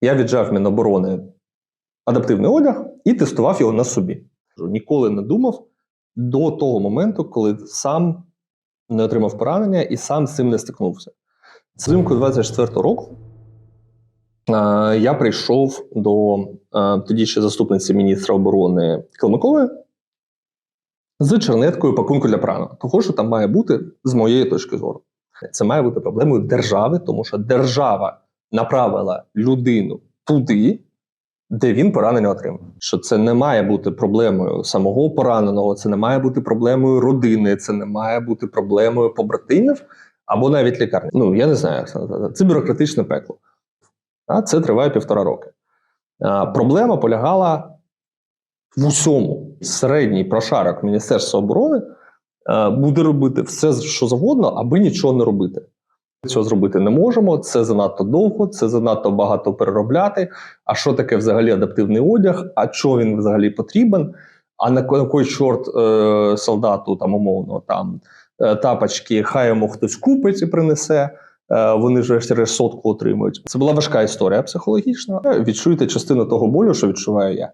Я віджав Міноборони адаптивний одяг і тестував його на собі. Ніколи не думав до того моменту, коли сам не отримав поранення і сам з цим не стикнувся. Взимку 24-го року е, я прийшов до е, тоді ще заступниці міністра оборони Калмикової з чернеткою пакунку для прана. Того, що там має бути, з моєї точки зору. Це має бути проблемою держави, тому що держава направила людину туди, де він поранення отримав. Що це не має бути проблемою самого пораненого, це не має бути проблемою родини, це не має бути проблемою побратимів або навіть лікарні. Ну я не знаю, це бюрократичне пекло. А це триває півтора роки. А, проблема полягала в усьому. Середній прошарок Міністерства оборони буде робити все, що завгодно, аби нічого не робити. Цього зробити не можемо. Це занадто довго, це занадто багато переробляти. А що таке взагалі адаптивний одяг? А що він взагалі потрібен? А на ко- кой чорт е, солдату там умовно там е, тапочки, хай йому хтось купить і принесе. Е, вони ж решті-решт сотку отримують. Це була важка історія психологічна. Е, Відчуєте частину того болю, що відчуваю я.